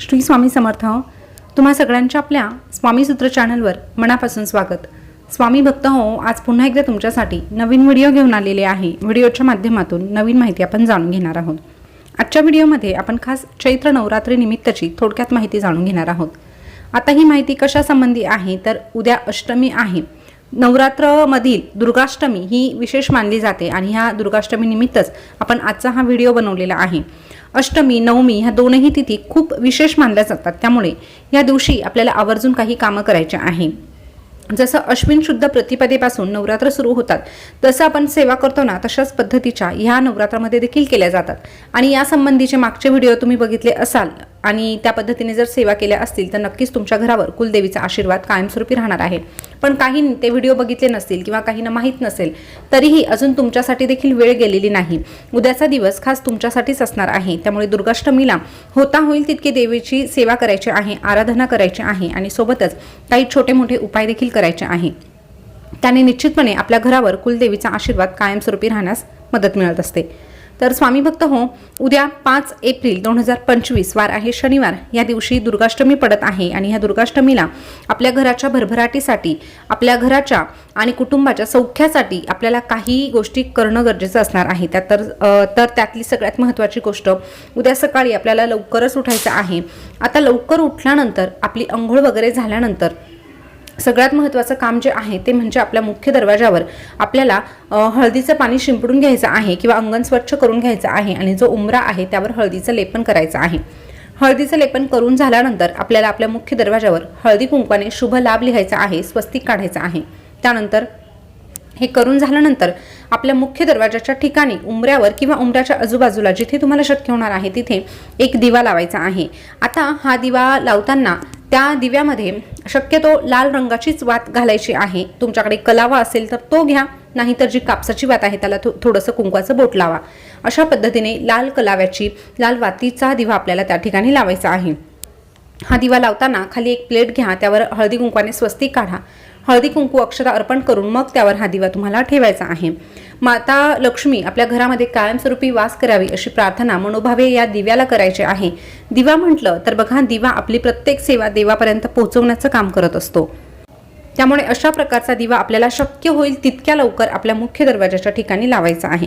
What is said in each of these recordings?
श्री स्वामी समर्थ तुम्हा सगळ्यांच्या आपल्या स्वामी सूत्र चॅनलवर मनापासून स्वागत. स्वामी भक्त हो आज पुन्हा एकदा तुमच्यासाठी नवीन व्हिडिओ घेऊन आलेले आहे. व्हिडिओच्या माध्यमातून नवीन माहिती आपण जाणून घेणार आहोत. आजच्या व्हिडिओमध्ये आपण खास चैत्र नवरात्री निमित्तची थोडक्यात माहिती जाणून घेणार आहोत. आता ही माहिती कशासंबंधी आहे? तर उद्या अष्टमी आहे. नवरात्रमधील दुर्गाष्टमी ही विशेष मानली जाते आणि ह्या दुर्गाष्टमी निमित्तच आपण आजचा हा व्हिडिओ बनवलेला आहे. अष्टमी नवमी ह्या दोनही तिथी खूप विशेष मानल्या जातात. त्यामुळे या दिवशी आपल्याला आवर्जून काही कामं करायची आहे. जसं अश्विन शुद्ध प्रतिपदेपासून नवरात्र सुरू होतात तसं आपण सेवा करतो ना तशाच पद्धतीच्या ह्या नवरात्रामध्ये देखील केल्या जातात. आणि या संबंधीचे मागचे व्हिडिओ तुम्ही बघितले असाल आणि त्या पद्धतीने जर सेवा केल्या असतील तर नक्कीच तुमच्या घरावर कुलदेवीचा आशीर्वाद कायमस्वरूपी राहणार आहे. पण काही ते व्हिडिओ बघितले नसतील किंवा काहींना माहीत नसेल तरीही अजून तुमच्यासाठी देखील वेळ गेलेली नाही. उद्याचा दिवस खास तुमच्यासाठीच असणार आहे. त्यामुळे दुर्गाष्टमीला होता होईल तितकी देवीची सेवा करायची आहे आराधना करायची आहे आणि सोबतच काही छोटे मोठे उपाय देखील करायचे आहे. त्याने निश्चितपणे आपल्या घरावर कुलदेवीचा आशीर्वाद कायमस्वरूपी राहण्यास मदत मिळत असते. तर स्वामी भक्त हो उद्या पाच एप्रिल दोन हजार पंचवीस वार आहे शनिवार. या दिवशी दुर्गाष्टमी पडत आहे आणि ह्या दुर्गाष्टमीला आपल्या घराच्या भरभराटीसाठी आपल्या घराच्या आणि कुटुंबाच्या सौख्यासाठी आपल्याला काही गोष्टी करणं गरजेचं असणार आहे. त्यात तर तर त्यातली सगळ्यात महत्त्वाची गोष्ट उद्या सकाळी आपल्याला लवकरच उठायचं आहे. आता लवकर उठल्यानंतर आपली अंघोळ वगैरे झाल्यानंतर सगळ्यात महत्त्वाचं काम जे आहे ते म्हणजे आपल्या मुख्य दरवाजावर आपल्याला हळदीचं पाणी शिंपडून घ्यायचं आहे किंवा अंगण स्वच्छ करून घ्यायचं आहे आणि जो उमरा आहे त्यावर हळदीचं लेपन करायचं आहे. हळदीचं लेपन करून झाल्यानंतर आपल्याला आपल्या मुख्य दरवाजावर हळदी कुंकवाने शुभ लाभ लिहायचा आहे स्वस्तिक काढायचं आहे. त्यानंतर हे करून झाल्यानंतर आपल्या मुख्य दरवाजाच्या ठिकाणी उंबऱ्यावर किंवा उंबऱ्याच्या आजूबाजूला जिथे तुम्हाला शक्य होणार आहे तिथे एक दिवा लावायचा आहे. आता हा दिवा लावताना त्या दिव्यामध्ये शक्यतो लाल रंगाचीच वात घालायची आहे. तुमच्याकडे कलावा असेल तर तो घ्या नाहीतर जी कापसाची वात आहे त्याला थो थोडंसं कुंकवाचं बोट लावा. अशा पद्धतीने लाल कलाव्याची लाल वातीचा दिवा आपल्याला त्या ठिकाणी लावायचा आहे. हा दिवा लावताना खाली एक प्लेट घ्या त्यावर हळदी कुंकवाने स्वस्तिक काढा. हळदी कुंकू अक्षता अर्पण करून मग त्यावर हा दिवा तुम्हाला ठेवायचा आहे. माता लक्ष्मी आपल्या घरामध्ये कायमस्वरूपी वास करावी अशी प्रार्थना मनोभावे या दिव्याला करायची आहे. दिवा म्हटलं तर बघा दिवा आपली प्रत्येक सेवा देवापर्यंत पोहोचवण्याचं काम करत असतो. त्यामुळे अशा प्रकारचा दिवा आपल्याला शक्य होईल तितक्या लवकर आपल्या मुख्य दरवाजाच्या ठिकाणी लावायचा आहे.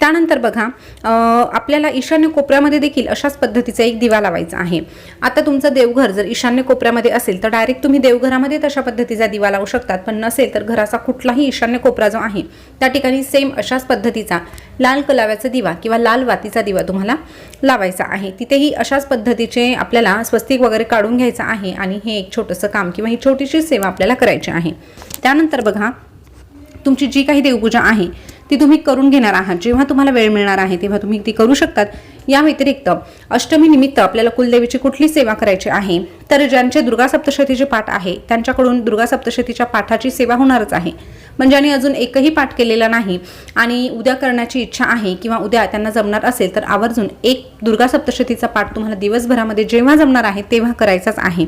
त्यानंतर बघा आपल्याला ईशान्य कोपऱ्यामध्ये देखील अशाच पद्धतीचा एक दिवा लावायचा आहे. आता तुमचं देवघर जर ईशान्य कोपऱ्यामध्ये असेल तर डायरेक्ट तुम्ही देवघरामध्ये तशा पद्धतीचा दिवा लावू शकतात. पण नसेल तर घराचा कुठलाही ईशान्य कोपरा जो आहे त्या ठिकाणी सेम अशाच पद्धतीचा लाल कलाव्याचा दिवा किंवा लाल वातीचा दिवा तुम्हाला लावायचा आहे. तिथेही अशाच पद्धतीचे आपल्याला स्वस्तिक वगैरे काढून घ्यायचं आहे आणि हे एक छोटंसं काम किंवा ही छोटीशी सेवा आपल्याला करायची आहे. त्यानंतर बघा तुमची जी काही देवपूजा आहे ती तुम्ही करून घेणार आहात. जेव्हा तुम्हाला वेळ मिळणार आहे तेव्हा तुम्ही ती करू शकतात. या व्यतिरिक्त अष्टमी निमित्त आपल्याला कुलदेवीची कुठली सेवा करायची आहे? तर ज्यांचे दुर्गा सप्तशतीचे पाठ आहे त्यांच्याकडून दुर्गा सप्तशतीच्या पाठाची सेवा होणारच आहे. म्हणजे आणि अजून एकही पाठ केलेला नाही आणि उद्या करण्याची इच्छा आहे किंवा उद्या त्यांना जमणार असेल तर आवर्जून एक दुर्गा सप्तशतीचा पाठ तुम्हाला दिवसभरामध्ये जेव्हा जमणार आहे तेव्हा करायचाच आहे.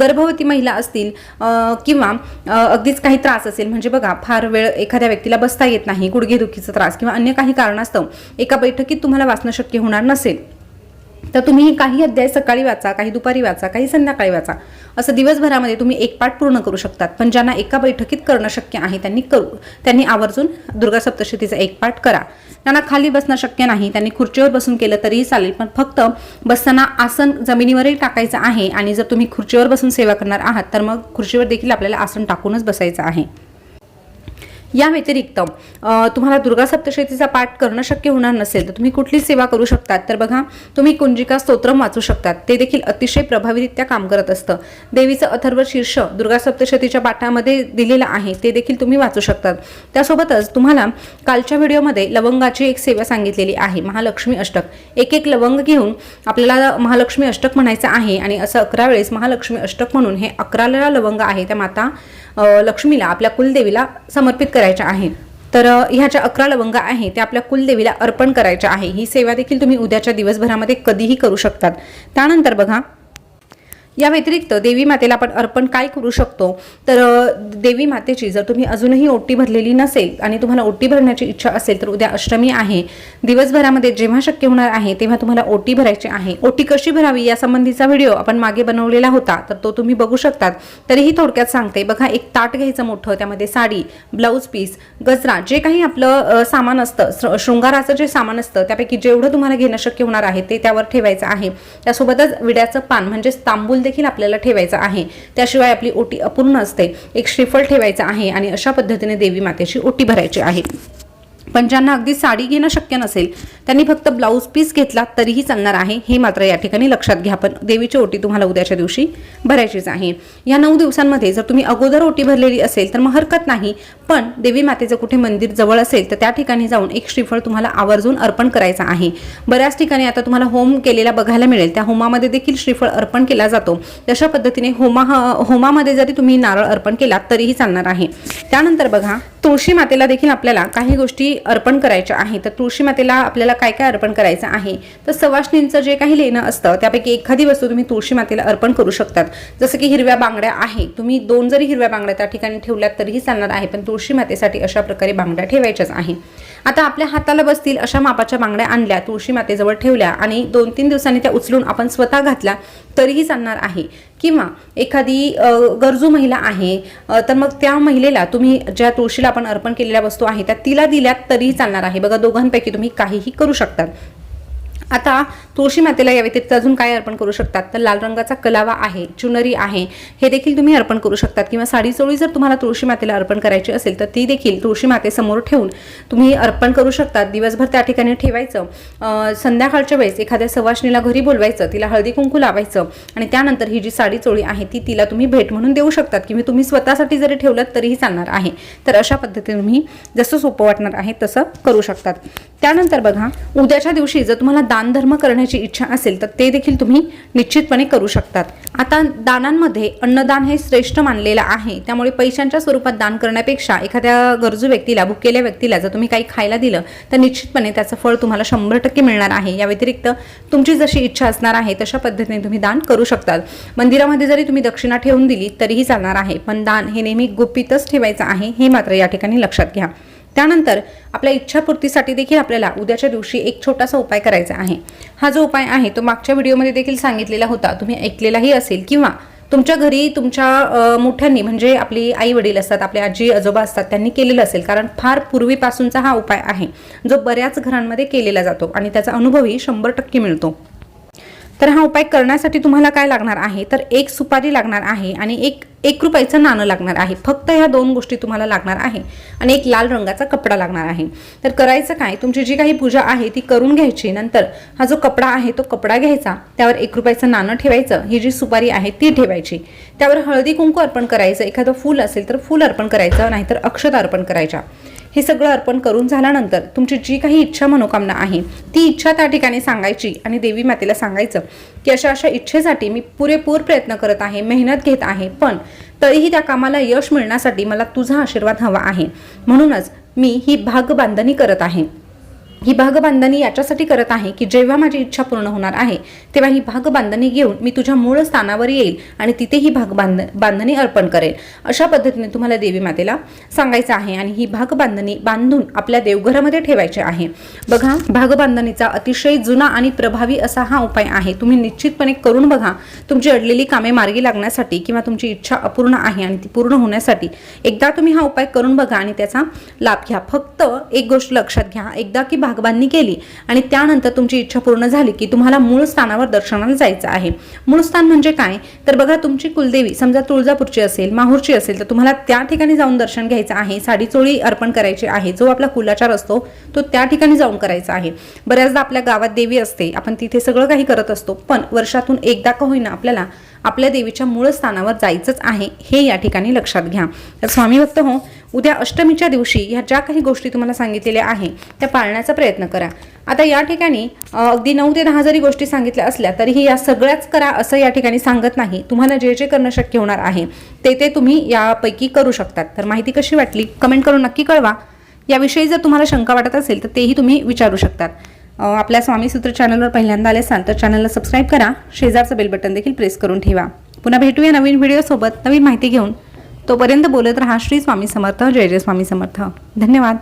गर्भवती महिला असतील किंवा अगदीच काही त्रास असेल म्हणजे बघा फार वेळ एखाद्या व्यक्तीला बसता येत नाही गुडघेदुखीचा त्रास किंवा अन्य काही कारणास्तव एका बैठकीत तुम्हाला वाचणं शक्य होणार नसेल. तर तुम्ही काही अध्याय सकाळी वाचा काही दुपारी वाचा काही संध्याकाळी वाचा. असं दिवसभरामध्ये तुम्ही एक पाठ पूर्ण करू शकतात पण ज्यांना एका बैठकीत करणं शक्य आहे त्यांनी करू त्यांनी आवर्जून दुर्गा सप्तशतीचा एक पाठ करा. त्यांना खाली बसणं शक्य नाही. त्यांनी खुर्चीवर बसून केलं तरीही चालेल पण फक्त बसताना आसन जमिनीवरही टाकायचं आहे आणि जर तुम्ही खुर्चीवर बसून सेवा करणार आहात तर मग खुर्चीवर देखील आपल्याला आसन टाकूनच बसायचं आहे. या व्यतिरिक्त तुम्हाला दुर्गा सप्तशतीचा पाठ करणं शक्य होणार नसेल तर तुम्ही कुठली सेवा करू शकतात. तर बघा तुम्ही कुंजिका स्तोत्रम वाचू शकतात. ते देखील अतिशय प्रभावीरित्या काम करत असतं. देवीचं अथर्व शीर्ष दुर्गा सप्तशतीच्या पाठामध्ये दिलेलं आहे ते देखील तुम्ही वाचू शकतात. त्यासोबतच तुम्हाला कालच्या व्हिडिओमध्ये लवंगाची एक सेवा सांगितलेली आहे महालक्ष्मी अष्टक. एक एक लवंग घेऊन आपल्याला महालक्ष्मी अष्टक म्हणायचं आहे आणि असं अकरा वेळेस महालक्ष्मी अष्टक म्हणून हे अकराला लवंग आहे त्या माता लक्ष्मीला आपल्या कुलदेवीला समर्पित करायच्या आहे. तर ह्या ज्या अकरा लवंग आहे त्या आपल्या कुलदेवीला अर्पण करायच्या आहे. ही सेवा देखील तुम्ही उद्याच्या दिवसभरामध्ये कधीही करू शकतात. त्यानंतर बघा या व्यतिरिक्त देवी मातेला आपण अर्पण काय करू शकतो? तर देवी मातेची जर तुम्ही अजूनही ओटी भरलेली नसेल आणि तुम्हाला ओटी भरण्याची इच्छा असेल तर उद्या अष्टमी आहे. दिवसभरामध्ये जेव्हा शक्य होणार आहे तेव्हा तुम्हाला ओटी भरायची आहे. ओटी कशी भरावी यासंबंधीचा व्हिडिओ आपण मागे बनवलेला होता तर तो तुम्ही बघू शकतात. तरीही थोडक्यात सांगते बघा एक ताट घ्यायचं मोठं त्यामध्ये साडी ब्लाऊज पीस गजरा जे काही आपलं सामान असतं शृंगाराचं जे सामान असतं त्यापैकी जेवढं तुम्हाला घेणं शक्य होणार आहे ते त्यावर ठेवायचं आहे. त्यासोबतच विड्याचं पान म्हणजेच तांबूल देखील आपल्याला ठेवायचा आहे. त्याशिवाय आपली ओटी अपूर्ण असते. एक श्रीफळ ठेवायचा आहे आणि अशा पद्धतीने देवी मातेची ओटी भरायची आहे. पण ज्यांना अगदी साडी घेणं शक्य नसेल त्यांनी फक्त ब्लाऊज पीस घेतला तरीही चालणार आहे हे मात्र या ठिकाणी लक्षात घ्या. पण देवीची ओटी तुम्हाला उद्याच्या दिवशी भरायचीच आहे. या नऊ दिवसांमध्ये जर तुम्ही अगोदर ओटी भरलेली असेल तर मग हरकत नाही. पण देवी मातेचं कुठे मंदिर जवळ असेल तर त्या ठिकाणी जाऊन एक श्रीफळ तुम्हाला आवर्जून अर्पण करायचं आहे. बऱ्याच ठिकाणी आता तुम्हाला होम केलेला बघायला मिळेल. त्या होमामध्ये देखील श्रीफळ अर्पण केला जातो. तशा पद्धतीने होमा होमामध्ये जरी तुम्ही नारळ अर्पण केला तरीही चालणार आहे. त्यानंतर बघा तुळशी मातेला देखील आपल्याला काही गोष्टी अर्पण करायच्या आहे तर तुळशी मातेला आपल्याला काय काय अर्पण करायचं आहे. तर सवाष्णींचं जे काही लेणं असतं त्यापैकी एखादी वस्तू तुम्ही तुळशी मातेला अर्पण करू शकतात. जसं की हिरव्या बांगड्या आहे. तुम्ही दोन जरी हिरव्या बांगड्या त्या ठिकाणी ठेवल्यात तरीही चालणार आहे पण तुळशी मातेसाठी अशा प्रकारे बांगड्या ठेवायच्याच आहे. आता आपल्या हाताला बसतील अशा मापाच्या बांगड्या आणल्या तुळशी मातेजवळ ठेवल्या आणि दोन तीन दिवसांनी त्या उचलून आपण स्वतः घातल्या तरीही चालणार आहे. किंवा एखादी गरजू महिला आहे तर मग त्या महिलेला तुम्ही ज्या तुळशीला आपण अर्पण केलेल्या वस्तू आहे त्या तिला दिल्यात तरीही चालणार आहे. बघा दोघांपैकी तुम्ही काहीही करू शकतात. आता तुळशी मातेला या व्यतिरिक्त अजून काय अर्पण करू शकतात? तर लाल रंगाचा कलावा आहे चुनरी आहे. हे देखील तुम्ही अर्पण करू शकतात. किंवा साडी चोळी जर तुम्हाला तुळशी मातेला अर्पण करायची असेल तर ती देखील तुळशी मातेसमोर ठेवून तुम्ही अर्पण करू शकतात. दिवसभर त्या ठिकाणी ठेवायचं. संध्याकाळच्या वेळेस एखाद्या सवाशणीला घरी बोलवायचं तिला हळदी कुंकू लावायचं आणि त्यानंतर ही जी साडी चोळी आहे ती तिला तुम्ही भेट म्हणून देऊ शकतात. किंवा तुम्ही स्वतःसाठी जरी ठेवलं तरीही चालणार आहे. तर अशा पद्धतीने तुम्ही जसं सोपं वाटणार आहे तसं करू शकतात. त्यानंतर बघा उद्याच्या दिवशी जर तुम्हाला दान दानधर्म करण्याची इच्छा असेल तर ते देखील तुम्ही निश्चितपणे करू शकतात. आता दानांमध्ये अन्नदान हे श्रेष्ठ मानलेलं आहे. त्यामुळे पैशांच्या स्वरूपात दान करण्यापेक्षा एखाद्या गरजू व्यक्तीला भुकेल्या व्यक्तीला जर तुम्ही काही खायला दिलं तर निश्चितपणे त्याचं फळ तुम्हाला शंभर टक्के मिळणार आहे. या व्यतिरिक्त तुमची जशी इच्छा असणार आहे तशा पद्धतीने तुम्ही दान करू शकतात. मंदिरामध्ये जरी तुम्ही दक्षिणा ठेवून दिली तरीही चालणार आहे. पण दान हे नेहमी गुपितच ठेवायचं आहे हे मात्र या ठिकाणी लक्षात घ्या. त्यानंतर आपल्या इच्छापूर्तीसाठी देखील आपल्याला उद्याच्या दिवशी एक छोटासा उपाय करायचा आहे. हा जो उपाय आहे तो मागच्या व्हिडिओमध्ये देखील सांगितलेला होता. तुम्ही ऐकलेलाही असेल किंवा तुमच्या घरी तुमच्या मोठ्यांनी म्हणजे आपली आई वडील असतात आपले आजी आजोबा असतात त्यांनी केलेलं असेल. कारण फार पूर्वीपासूनचा हा उपाय आहे जो बऱ्याच घरांमध्ये केलेला जातो आणि त्याचा अनुभवही शंभर टक्के मिळतो. तर हा उपाय करण्यासाठी तुम्हाला काय लागणार आहे? तर एक सुपारी लागणार आहे आणि एक एक रुपयाचं नाणं लागणार आहे. फक्त ह्या दोन गोष्टी तुम्हाला लागणार आहे आणि एक लाल रंगाचा कपडा लागणार आहे. तर करायचं काय? तुमची जी काही पूजा आहे ती करून घ्यायची. नंतर हा जो कपडा आहे तो कपडा घ्यायचा. त्यावर एक रुपयाचं नाणं ठेवायचं. ही जी सुपारी आहे ती ठेवायची. त्यावर हळदी कुंकू अर्पण करायचं. एखादं फूल असेल तर फूल अर्पण करायचं नाहीतर अक्षता अर्पण करायच्या. हे सगळं अर्पण करून झाल्यानंतर तुमची जी काही इच्छा मनोकामना आहे ती इच्छा त्या ठिकाणी सांगायची आणि देवी मातेला सांगायचं की अशा अशा इच्छेसाठी मी पुरेपूर प्रयत्न करत आहे मेहनत घेत आहे पण तरीही त्या कामाला यश मिळण्यासाठी मला तुझा आशीर्वाद हवा आहे. म्हणूनच मी ही भाग बांधणी करत आहे. ही भागबांधणी याच्यासाठी करत आहे की जेव्हा माझी इच्छा पूर्ण होणार आहे तेव्हा ही भागबांधणी घेऊन मी तुझ्या मूळ स्थानावर येईल आणि तिथे ही भाग बांध बांधणी अर्पण करेल. अशा पद्धतीने तुम्हाला देवी मातेला सांगायचं आहे आणि ही भागबांधणी बांधून आपल्या देवघरामध्ये ठेवायची आहे. बघा भागबांधणीचा अतिशय जुना आणि प्रभावी असा हा उपाय आहे. तुम्ही निश्चितपणे करून बघा तुमची अडलेली कामे मार्गी लागण्यासाठी किंवा तुमची इच्छा अपूर्ण आहे आणि ती पूर्ण होण्यासाठी एकदा तुम्ही हा उपाय करून बघा आणि त्याचा लाभ घ्या. फक्त एक गोष्ट लक्षात घ्या. एकदा की भागबांधणी केली. आणि त्यानंतर तुमची इच्छा पूर्ण झाली की तुम्हाला मूळ स्थानावर दर्शनाला जायचं आहे. मूळ स्थान म्हणजे काय? तर बघा तुमची कुलदेवी समजा तुळजापूरची असेल माहूरची असेल तर तुम्हाला त्या ठिकाणी जाऊन दर्शन घ्यायचं आहे. साडी चोळी अर्पण करायची आहे. जो आपला कुलाचार असतो तो त्या ठिकाणी जाऊन करायचा आहे. बऱ्याचदा आपल्या गावात देवी असते. आपण तिथे सगळं काही करत असतो पण वर्षातून एकदा का होईना आपल्याला आपल्या देवीच्या मूळ स्थानावर जायचंच आहे हे या ठिकाणी लक्षात घ्या. तर स्वामी भक्त हो उद्या अष्टमीच्या दिवशी ह्या ज्या काही गोष्टी तुम्हाला सांगितलेल्या आहे त्या पाळण्याचा प्रयत्न करा. आता या ठिकाणी अगदी नऊ ते दहा जरी गोष्टी सांगितल्या असल्या तरीही या सगळ्याच करा असं या ठिकाणी सांगत नाही. तुम्हाला जे जे करणं शक्य होणार आहे ते ते तुम्ही यापैकी करू शकतात. तर माहिती कशी वाटली कमेंट करून नक्की कळवा. याविषयी जर तुम्हाला शंका वाटत असेल तर तेही तुम्ही विचारू शकतात. आपल्या स्वामी सूत्र चॅनलवर पहिल्यांदा आले असाल तर चॅनलला सबस्क्राईब करा. शेजारचं बेल बटन देखील प्रेस करून ठेवा. पुन्हा भेटूया नवीन व्हिडिओसोबत नवीन माहिती घेऊन. तोपर्यंत बोलत राहा. श्री स्वामी समर्थ जय जय स्वामी समर्थ. धन्यवाद.